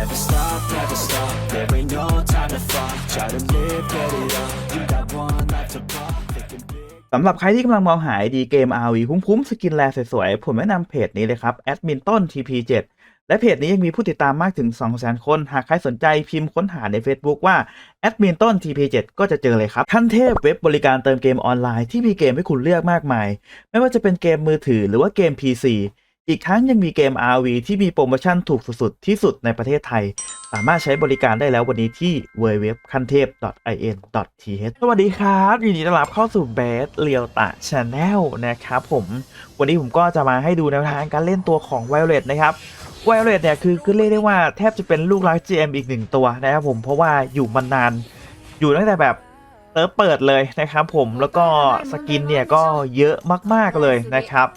Never stop, never stop. There ain't no time to fall. Try to live, get it up. You got one life to pop. สำหรับใครที่กำลังมองหาไอดีเกม RV คุ้มๆ สกินแลสวยๆ ผมแนะนำเพจนี้เลยครับแอดมินต้น TP7 และเพจนี้ยังมีผู้ติดตามมากถึง 200,000 คน หากใครสนใจพิมพ์ค้นหาใน Facebook ว่าแอดมินต้น TP7 ก็จะเจอเลยครับ ขั้นเทพเว็บบริการเติมเกมออนไลน์ที่มีเกมให้คุณเลือกมากมาย ไม่ว่าจะเป็นเกมมือถือหรือว่าเกม PC อีกทั้งยังมีเกม RV ที่มีโปรโมชั่นถูกสุดๆที่สุดในประเทศไทย สามารถใช้บริการได้แล้ววันนี้ที่ www ขั้นเทพ in.th สวัสดีครับยินดีต้อนรับเข้าสู่เบสเรียวตะชาแนลนะครับผม วันนี้ผมก็จะมาให้ดูแนวทางการเล่นตัวของ Violet นะครับ Violet เนี่ยคือคือเรียกได้ว่าแทบจะเป็นลูกรัก GM อีกหนึ่งตัวนะครับผมเพราะว่าอยู่มานานอยู่ตั้งแต่แบบเติร์เปิดเลยนะครับผมแล้วก็สกินเนี่ยก็เยอะมากๆเลยนะครับ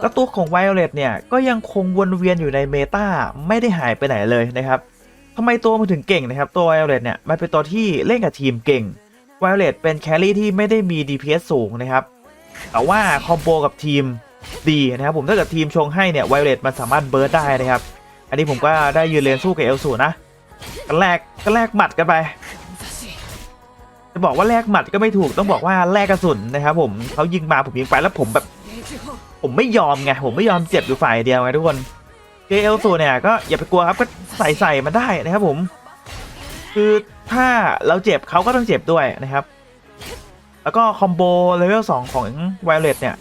แล้วตัวของ Violet เนี่ยก็ยังคงวนเวียนอยู่ในเมตาไม่ได้หายไปไหนเลยนะครับทำไมตัวมันถึงเก่งนะครับ ตัว Violet เนี่ยมันเป็นตัวที่เล่นกับทีมเก่ง Violet เป็นแครี่ที่ไม่ได้มี DPS สูงนะครับแต่ว่าคอมโบกับทีมดีนะครับผมถ้าเกิดทีมชงให้เนี่ย Violet มันสามารถเบิร์ดได้นะครับอันนี้ผมก็ได้ยืนเรียนสู้กับเอลสูนะกันแรกกันแรกหมัดกันไปจะบอกว่าแลกหมัดก็ไม่ถูกต้องบอกว่าแลกกระสุนนะครับผมเขายิงมาผมยิงไปแล้วผมแบบ ผมไม่ยอมไงผมไม่ยอมเจ็บอยู่ฝ่ายเดียวไงทุกคนเจเอลสูเนี่ยก็อย่าไปกลัวครับก็ใส่ใส่มาได้นะครับผม คือถ้าเราเจ็บเขาก็ต้องเจ็บด้วยนะครับ แล้วก็คอมโบเลเวล2ของไวเลตเนี่ย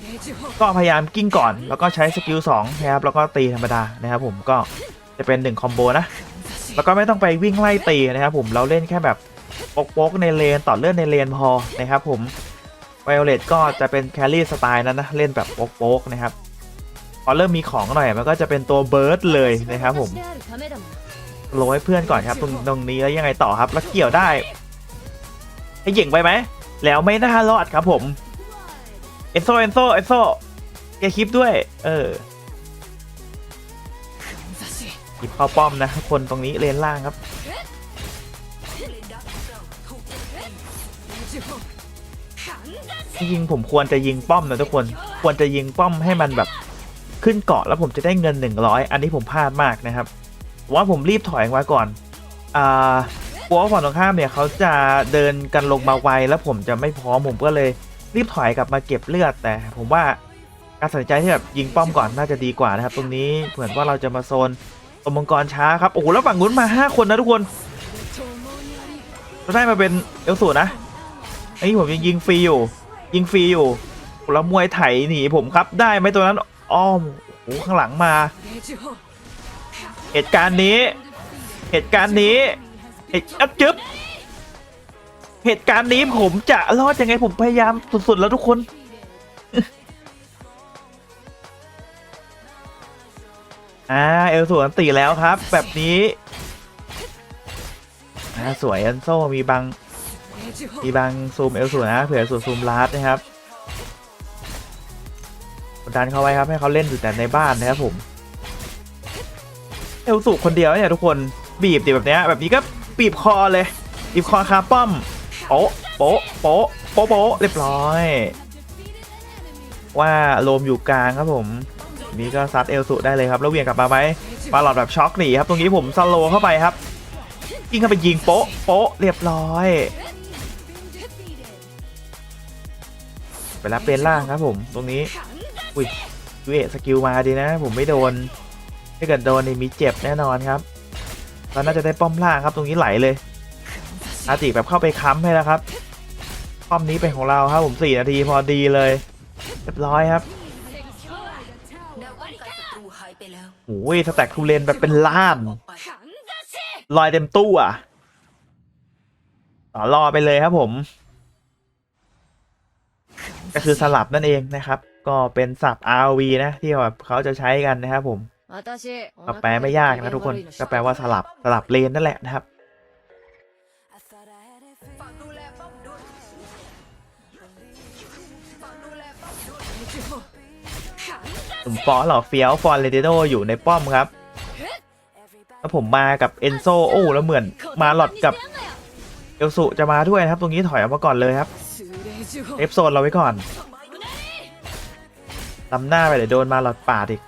ก็พยายามกิ้งก่อน แล้วก็ใช้สกิล2นะครับแล้วก็ตีธรรมดานะครับผมก็จะเป็น1คอมโบนะแล้วก็ไม่ต้องไปวิ่งไล่ตีนะครับผมเราเล่นแค่แบบโป๊กๆในเลนต่อเลื่อนในเลนพอนะครับผม ไวโอเลตก็จะเป็นแครี่สไตล์นั้นนะ เล่นแบบโป๊กๆนะครับ พอเริ่มมีของหน่อยมันก็จะเป็นตัวเบิร์ดเลยนะครับผมโรยให้เพื่อนก่อนครับตรงตรงนี้แล้วยังไงต่อครับแล้วเกี่ยวได้ให้หยิงไปไหมแล้วไม่น่ารอดครับผมเอนโซเอนโซเอนโซแกคลิปด้วย เออหยิบเข้าป้อมนะคนตรงนี้เลนล่างครับ จริงผมควรจะยิงป้อมนะทุกคนควรจะยิงป้อมให้มันแบบขึ้นเกาะแล้วผมจะได้เงิน 100 อันนี้ผมพลาดมากนะครับว่าผมรีบถอยมาก่อนอ่ากลัวว่าฝั่งตรงข้ามเนี่ยเขาจะเดินกันลงมาไวแล้วผมจะไม่พร้อมผมก็เลยรีบถอยกลับมาเก็บเลือดแต่ผมว่าการตัดสินใจที่แบบยิงป้อมก่อนน่าจะดีกว่านะครับ ตรงนี้เหมือนว่าเราจะมาโซนตัวมังกรช้าครับโอ้โหแล้วฝั่งนู้นมา 5 คนนะทุกคนเราได้มาเป็นเอลสูนะอันนี้ผมยังยิงฟรีอยู่ ยิงฟรีอยู่แล้วมวยไถหนีผมครับได้ไหมตัวนั้นอ้อมโอ้หข้างหลังมา เหตุการณ์นี้ เหตุการณ์นี้เหตุอะจึ๊บเหตุการณ์นี้ผมจะรอดยังไงผมพยายามสุดๆแล้วทุกคน อ่าเอลสวนตีแล้วครับ แบบนี้อ่าสวยอันโซมีบาง มีบางซูมเอลสูนะเผื่อสูซูมลาดนะครับกดดันเขาไว้ครับให้เขาเล่นอยู่แต่ในบ้านนะครับผมเอลสูคนเดียวเนี่ยทุกคนบีบดิแบบเนี้ยแบบนี้ก็บีบคอเลยบีบคอคาป้อมโป๊ะโป๊ะโป๊ะโป๊ะโป๊ะเรียบร้อย ว่าโลมอยู่กลางครับผมนี่ก็ซัดเอลสูได้เลยครับแล้วเวียงกลับมาไหมปาหลอดแบบช็อกหนีครับตรงนี้ผมสโลเข้าไปครับยิงเข้าไปยิงโป๊ะโป๊ะเรียบร้อย ไปรับเป็นล่างครับผมตรงนี้ อุ้ยยูเอะสกิลมาดีนะ ผมไม่โดน ถ้าเกิดโดนนี่มีเจ็บแน่นอนครับเราน่าจะได้ป้อมล่างครับตรงนี้ไหลเลยอาติแบบเข้าไปค้ำให้แล้วครับป้อมนี้เป็นของเราครับผมสี่นาทีพอดีเลยเรียบร้อยครับโอ้ยสแต็กทูเลนแบบเป็นล้านลอยเต็มตู้อะต่อรอไปเลยครับผม ก็คือสลับนั่นเองนะครับ ก็เป็นสับ RV นะที่แบบเขาจะใช้กันนะครับผมก็แปลไม่ยากนะทุกคนก็แปลว่าสลับสลับเลนนั่นแหละนะครับผมฟอสหรอเฟียวฟอนเรเดโดอยู่ในป้อมครับแล้วผมมากับเอนโซโอ้แล้วเหมือนมาหลอดกับเอลสุจะมาด้วยนะครับ ตรงนี้ถอยออกมาก่อนเลยครับ เอฟโซนเราไว้ก่อนลำหน้าไปเดี๋ยวโดนมาหลอดปาดอีก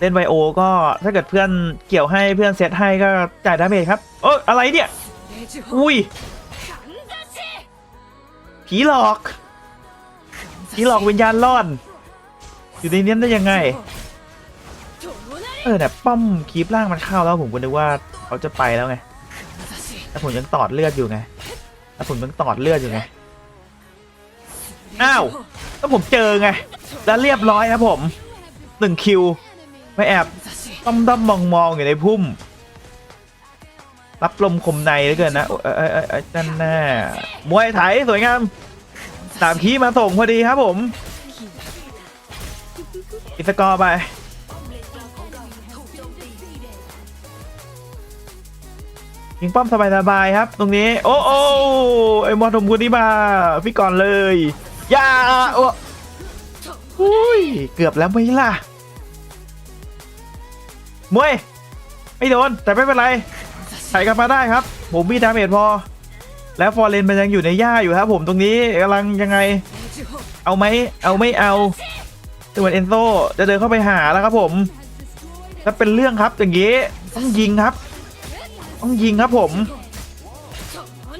เล่นไวโอก็ถ้าเกิดเพื่อนเกี่ยวให้เพื่อนเซตให้ก็จ่ายดาเมจครับ เอออะไรเนี่ย อุ้ย ผีหลอก ผีหลอกวิญญาณร่อน อยู่ในนี้ได้ยังไง เออเนี่ยป้อมคีบล่างมันเข้าแล้วผมก็นึกว่าเขาจะไปแล้วไงแต่ผมยังตอดเลือดอยู่ไงแต่ผมยังตอดเลือดอยู่ไง อ้าวก็ผมเจอไง แล้วเรียบร้อยครับผมหนึ่งคิว ไม่แอบต้อมด้อมมองมองอยู่ในพุ่ม รับลมคมในเหลือเกินนะโอ้ยเอ้ยเอ้ยเอ้ยนั่นแน่มวยไถสวยงามสามคีมาส่งพอดีครับผมอิสกอร์ไป ยิงป้อมสบายๆครับ ตรงนี้ โอ้โอ้ไอ้มอทมกุนี่มาพี่ก่อนเลย อย่าโอ้อุ้ย เกือบแล้วไหมล่ะ มวย ไม่โดน แต่ไม่เป็นไรไถกลับมาได้ครับ ผมมีดาเมจพอ แล้วฟอร์เรนมันยังอยู่ในหญ้าอยู่ครับ ผมตรงนี้กำลังยังไง เอาไหม เอาไม่เอาตัวเอนโซจะเดินเข้าไปหาแล้วครับผม แล้วเป็นเรื่องครับอย่างนี้ต้องยิงครับ ต้องยิงครับผม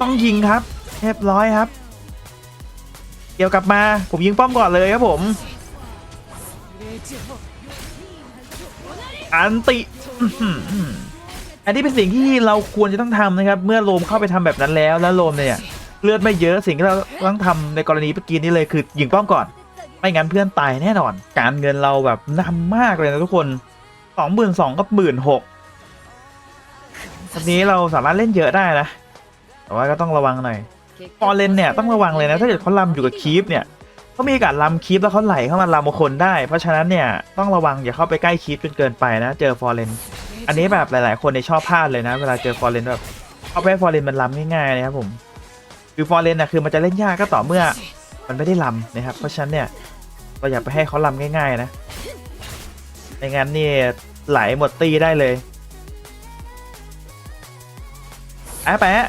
ต้องยิงครับ เรียบร้อยครับ เกี่ยวกลับมา ผมยิงป้อมก่อนเลยครับผม อันติ อันนี้เป็นสิ่งที่เราควรจะต้องทำนะครับ เมื่อโลมเข้าไปทำแบบนั้นแล้ว แล้วโลมเนี่ย เลือดไม่เยอะสิ่งที่เราต้องทำในกรณีเมื่อกี้นี้เลยคือยิงป้อมก่อน ไม่งั้นเพื่อนตายแน่นอน การเงินเราแบบนำมากเลยนะทุกคนสองหมื่นสองกับหมื่นหกทีนี้เราสามารถเล่นเยอะได้นะ แต่ว่าก็ต้องระวังหน่อย ฟอร์เรนเนี่ยต้องระวังเลยนะ ถ้าเกิดเขาลำอยู่กับคีปเนี่ยเขามีโอกาสลำคีปแล้วเขาไหลเข้ามาลำคนได้ เพราะฉะนั้นเนี่ยต้องระวังอย่าเข้าไปใกล้คีปจนเกินไปนะ เจอฟอร์เรนอันนี้แบบหลาย ๆ คนในชอบพลาดเลยนะ เวลาเจอฟอร์เรนแบบเอาไปฟอร์เรนมันลำง่ายๆนะครับผมคือฟอร์เรนนะคือมันจะเล่นยากก็ต่อเมื่อมันไม่ได้ลำนะครับ เพราะฉะนั้นเนี่ยเราอย่าไปให้เขาลำง่าย ๆ นะไม่งั้นนี่ไหลหมดตีได้เลยแอะแปะ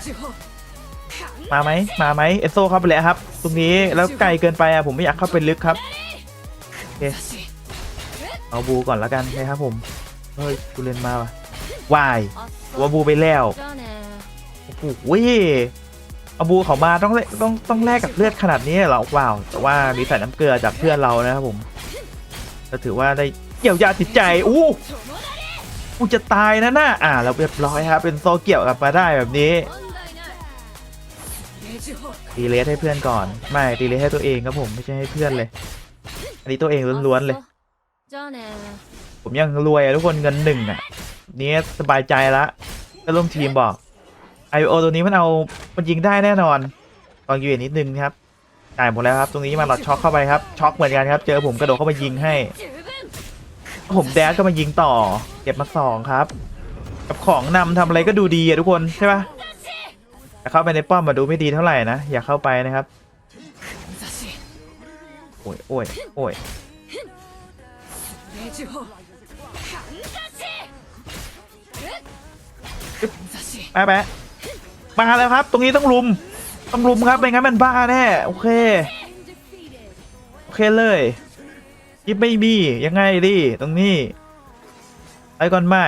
มาไหมมาไหมเอสโซเข้าไปแล้วครับ ตรงนี้แล้วไกลเกินไปอะผมไม่อยากเข้าไปลึกครับเอาบูก่อนแล้วกันนะครับผมเฮ้ยกูเลนมาว่ะวายว่าบูไปแล้วโอ้โหเอาบูเขามาต้องแลต้องต้องแลกกับเลือดขนาดนี้เหรอว้าวแต่ว่ามีใส่น้ำเกลือจากเพื่อนเรานะครับผมก็ถือว่าได้เกี่ยวยาจิตใจอู้กูจะตายนะน่ะอ่าเราเรียบร้อยครับเป็นโซเกี่ยวกลับมาได้แบบนี้ ตีเลสให้เพื่อนก่อน ไม่ตีเลสให้ตัวเองครับผมไม่ใช่ให้เพื่อนเลย อันนี้ตัวเองล้วนๆเลย ผมยังรวยทุกคนเงินหนึ่งอะนี้สบายใจละก็ร่วมทีมบอก IO ตัวนี้มันเอามันยิงได้แน่นอนตอนยูเอ็นนิดนึงครับจ่ายหมดแล้วครับ ตรงนี้มาหลอดช็อกเข้าไปครับช็อกเหมือนกันครับ เจอผมกระโดดเข้ามายิงให้ผมแดชก็มายิงต่อ เก็บมาสองครับ กับของนำทำอะไรก็ดูดีอะทุกคนใช่ปะ เข้าไปในป้อมมาดูไม่ดีเท่าไหร่นะ อย่าเข้าไปนะครับ โอ้ยโอ้ยโอ้ยแปะแปะมาแล้วครับ ตรงนี้ต้องลุม ต้องลุมครับ ไม่งั้นมันบ้าแน่ โอเค โอเคเลยยิบไม่มี ยังไงดิ ตรงนี้ไปก่อนไม่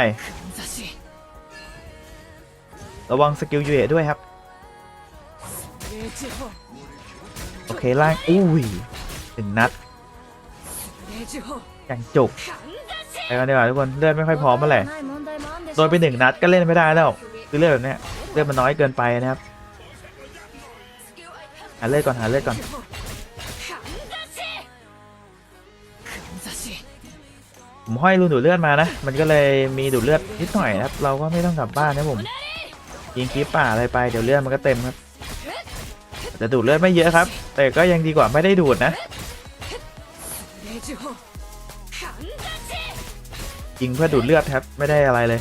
ระวังสกิลยูเอด้วยครับ โอเคล่างอุ้ยหนึ่งนัดอย่างจุกไปกันดีกว่าทุกคนเลือดไม่ค่อยพร้อมเมื่อไหร่โดนไปหนึ่งนัดก็เล่นไม่ได้แล้วคือเลือดแบบนี้เลือดมันน้อยเกินไปนะครับหาเลือดก่อนหาเลือดก่อนผมห้อยรูดูดเลือดมานะ มันก็เลยมีดูดเลือดนิดหน่อยครับ เราก็ไม่ต้องกลับบ้านนะผม ยิงคีปป่าอะไรไป เดี๋ยวเลือดมันก็เต็มครับ จะดูดเลือดไม่เยอะครับ แต่ก็ยังดีกว่าไม่ได้ดูดนะยิงเพื่อดูดเลือดครับ ไม่ได้อะไรเลย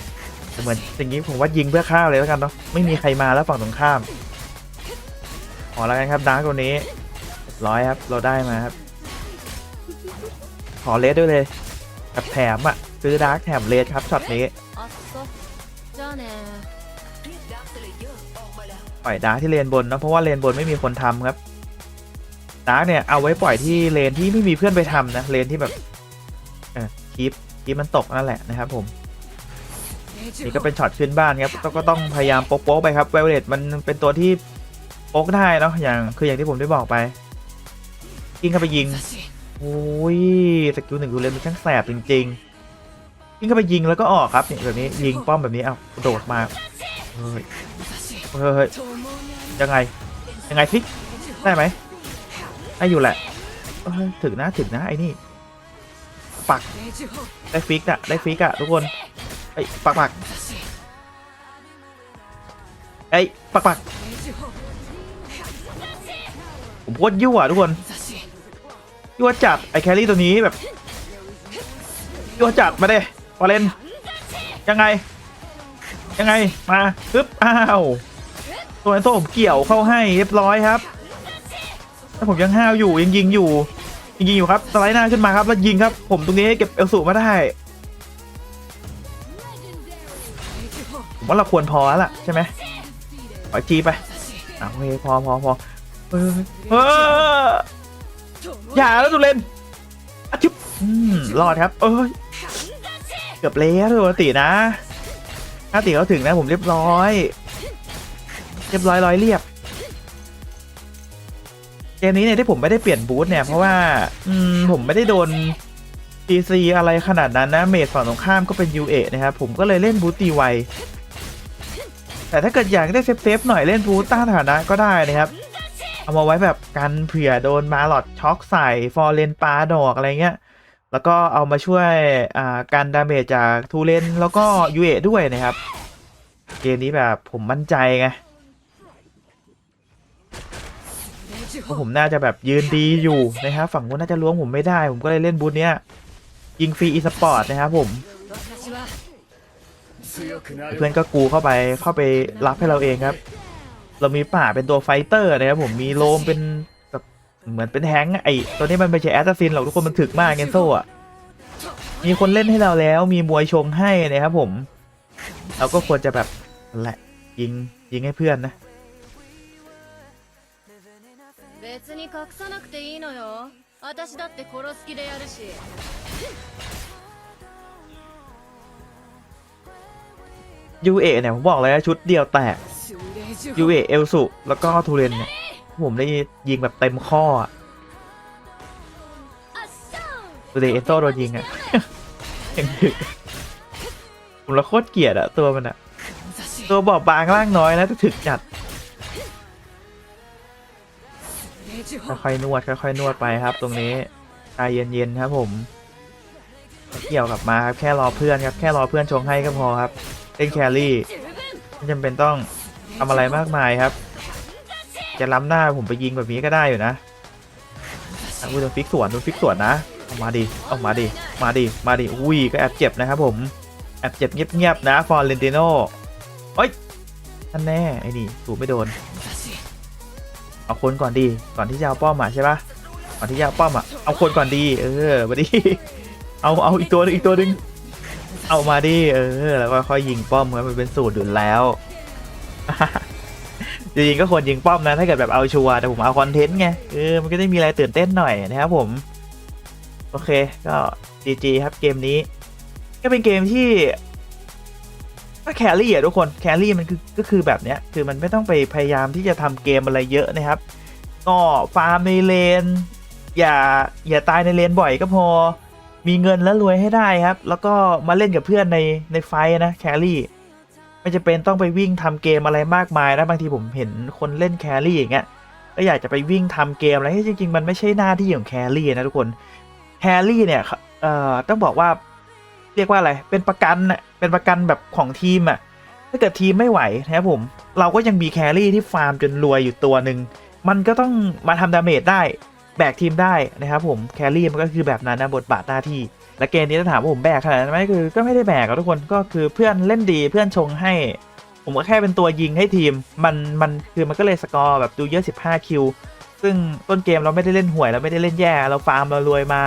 เหมือนอย่างนี้ผมว่ายิงเพื่อฆ่าเลยแล้วกันเนาะไม่มีใครมาแล้วฝั่งตรงข้ามขอแล้วกันครับดาร์กตัวนี้ร้อยครับ เราได้มาครับ ขอเลสด้วยเลยกับแถมอะซื้อดาร์กแถมเลดครับช็อตนี้ ปล่อยดาร์กที่เลนบนนะเพราะว่าเลนบนไม่มีคนทำครับดาร์กเนี่ยเอาไว้ปล่อยที่เลนที่ไม่มีเพื่อนไปทำนะเลนที่แบบเออคีปคีปมันตกนั่นแหละนะครับผมนี่ก็เป็นช็อตขึ้นบ้านครับก็ต้องพยายามโป๊กๆไปครับเวลเลตมันเป็นตัวที่โป๊กได้เนาะอย่างคืออย่างที่ผมได้บอกไปยิงเข้าไปยิงโอ้ยสกิลหนึ่งดูเลยมันช่างแสบจริงๆยิงเข้าไปยิงแล้วก็ออกครับเนี่ยแบบนี้ยิงป้อมแบบนี้เอาโดดมาเฮ้ย เฮ้ยเฮ้ยยังไง ยังไงพิกได้ไหมได้อยู่แหละถึงนะถึงนะไอ้นี่ปักได้ฟิกอะได้ฟิกอะทุกคนไอ้ปักปักไอ้ปักปักผมโคตรยั่วทุกคนยั่วจัดไอ้แครี่ตัวนี้แบบยั่วจัดมาเด้วาเลนยังไง ยังไงมาปึ๊บอ้าว ตัวไอ้โต้ผมเกี่ยวเข้าให้เรียบร้อยครับแล้วผมยังห้าวอยู่ยังยิงอยู่ยังยิงอยู่ครับสไลด์หน้าขึ้นมาครับแล้วยิงครับ ผมตรงนี้เก็บเอลสูมาได้ผมว่าเราควรพอแล้วล่ะใช่ไหมปล่อยจีไปอะโอเคพอพอพอเอออย่าแล้วตุเลนอะชิบรอดครับ เอ้ยเกือบแล้วปกตินะถ้าติเขาถึงนะผมเรียบร้อย เรียบร้อยร้อยเรียบเกมนี้เนี่ยที่ผมไม่ได้เปลี่ยนบูธเนี่ยเพราะว่าอืมผมไม่ได้โดน PC อะไรขนาดนั้นนะเมดฝั่งตรงข้ามก็เป็น UA นะครับผมก็เลยเล่นบูธตีไวแต่ถ้าเกิดอยากได้เซฟๆหน่อยเล่นบูธต้านฐานะก็ได้นะครับ เอามาไว้แบบกันเผื่อโดนมาหลอดช็อกใส่ฟอร์เลนปลาดอกอะไรเงี้ยแล้วก็เอามาช่วยอ่าการดาเมจจากทูเลนแล้วก็ยูเอด้วยนะครับ เกมนี้แบบผมมั่นใจไง ว่าะผมน่าจะแบบยืนดีอยู่นะครับฝั่งนู้นน่าจะล้วงผมไม่ได้ ผมก็เลยเล่นบูธเนี้ยยิงฟรีอีสปอร์ตนะครับผมเพื่อนก็กูเข้าไปเข้าไปรับให้เราเองครับ เรามีป่าเป็นตัวไฟเตอร์นะครับผมมีโลมเป็นแบบเหมือนเป็นแฮงไอตัวนี้มันไม่ใช่แอสซัสซินหรอกทุกคนมันถึกมากเกนโซ่อะมีคนเล่นให้เราแล้วมีมวยชงให้นะครับผม เราก็ควรจะแบบแหละยิงยิงให้เพื่อนนะ 別に隠さなくていいのよ私だって殺す気でやるし ยูเอเนี่ยผมบอกเลยนะชุดเดียวแตกยูเอเอลสุแล้วก็ทูเรนเนี่ยผมได้ยิงแบบเต็มข้ออะดูเดเอนโตโดนยิงอ่ะ ยังถึกผมละโคตรเกลียดอะตัวมันอะตัวบอบบางล่างน้อยนะแต่ถึกจัด ค่อยๆนวดค่อยๆนวดไปครับ ตรงนี้ใจเย็นๆครับผมเกี่ยวกลับมาครับแค่รอเพื่อนครับแค่รอเพื่อนชงให้ก็พอครับเล่นแครี่ไม่จำเป็นต้องทำอะไรมากมายครับ จะล้ำหน้าผมไปยิงแบบนี้ก็ได้อยู่นะอุ้ยโดนฟิกสวนโดนฟิกสวนนะเอามาดิเอามาดิมาดิมาดิอุ้ยก็แอบเจ็บนะครับผมแอบเจ็บเงียบๆนะฟอร์เรนติโนเอ้ยท่านแน่ไอ้นี่สูบไม่โดน เอาคนก่อนดี ก่อนที่จะเอาป้อมอะใช่ปะก่อนที่จะเอาป้อมอะ เอาคนก่อนดี เออมาดิ เอาเอาอีกตัวหนึงอีกตัวหนึง เอามาดิ เออ แล้วก็ค่อยยิงป้อมครับมันเป็นสูตรอยู่แล้วจริงๆก็ควรยิงป้อมนะถ้าเกิดแบบเอาชัวร์แต่ผมเอาคอนเทนต์ไงเออมันก็ได้มีอะไรตื่นเต้นหน่อยนะครับผม โอเคก็ GG ครับเกมนี้ ก็เป็นเกมที่ ก็แครี่อะทุกคนแครี่มันคือก็คือแบบเนี้ยคือมันไม่ต้องไปพยายามที่จะทำเกมอะไรเยอะนะครับ ก็ฟาร์มในเลน อย่าอย่าตายในเลนบ่อยก็พอ มีเงินแล้วรวยให้ได้ครับ แล้วก็มาเล่นกับเพื่อนในในไฟนะแครี่ไม่จะเป็นต้องไปวิ่งทำเกมอะไรมากมายนะบางทีผมเห็นคนเล่นแครี่อย่างเงี้ยก็อยากจะไปวิ่งทำเกมอะไรที่จริงๆ มันไม่ใช่หน้าที่ของแครี่นะทุกคนแครี่เนี่ยเอ่อต้องบอกว่า เรียกว่าอะไร เป็นประกันน่ะเป็นประกันแบบของทีมอะถ้าเกิดทีมไม่ไหวนะครับผม เราก็ยังมีแครี่ที่ฟาร์มจนรวยอยู่ตัวหนึ่ง มันก็ต้องมาทำดาเมจได้ แบกทีมได้นะครับผมแครี่มันก็คือแบบนั้นนะบทบาทหน้าที่ และเกมนี้ถ้าถามว่าผมแบกขนาดนั้นไหมคือก็ไม่ได้แบกอะทุกคนก็คือเพื่อนเล่นดีเพื่อนชงให้ ผมก็แค่เป็นตัวยิงให้ทีม มันมันคือมันก็เลยสกอร์แบบดูเยอะ 15 คิวซึ่งต้นเกมเราไม่ได้เล่นห่วยเราไม่ได้เล่นแย่ เราฟาร์มเรารวยมา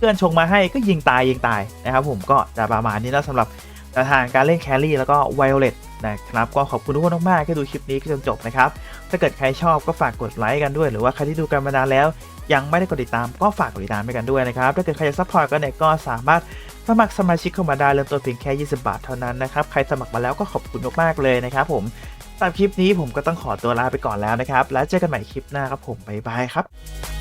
พื่อนชงมาให้ก็ยิงตายยิงตายนะครับผมก็จะประมาณนี้แล้วสำหรับแนวทางการเล่นแครี่แล้วก็ไวโอเลตนะครับก็ขอบคุณทุกคนมากๆที่ดูคลิปนี้จนจบนะครับถ้าเกิดใครชอบก็ฝากกดไลค์กันด้วย หรือว่าใครที่ดูกันมานานแล้ว ยังไม่ได้กดติดตามก็ฝากกดติดตามไปกันด้วยนะครับถ้าเกิดใครจะซัพพอร์ตกันเนี่ยก็สามารถสมัครสมาชิกเข้ามาได้เริ่มต้นเพียงแค่ 20 บาทเท่านั้นนะครับใครสมัครมาแล้วก็ขอบคุณมากๆเลยนะครับผมสำหรับคลิปนี้ผมก็ต้องขอตัวลาไปก่อนแล้วนะครับ แล้วเจอกันใหม่คลิปหน้าครับผมบ๊ายบายครับ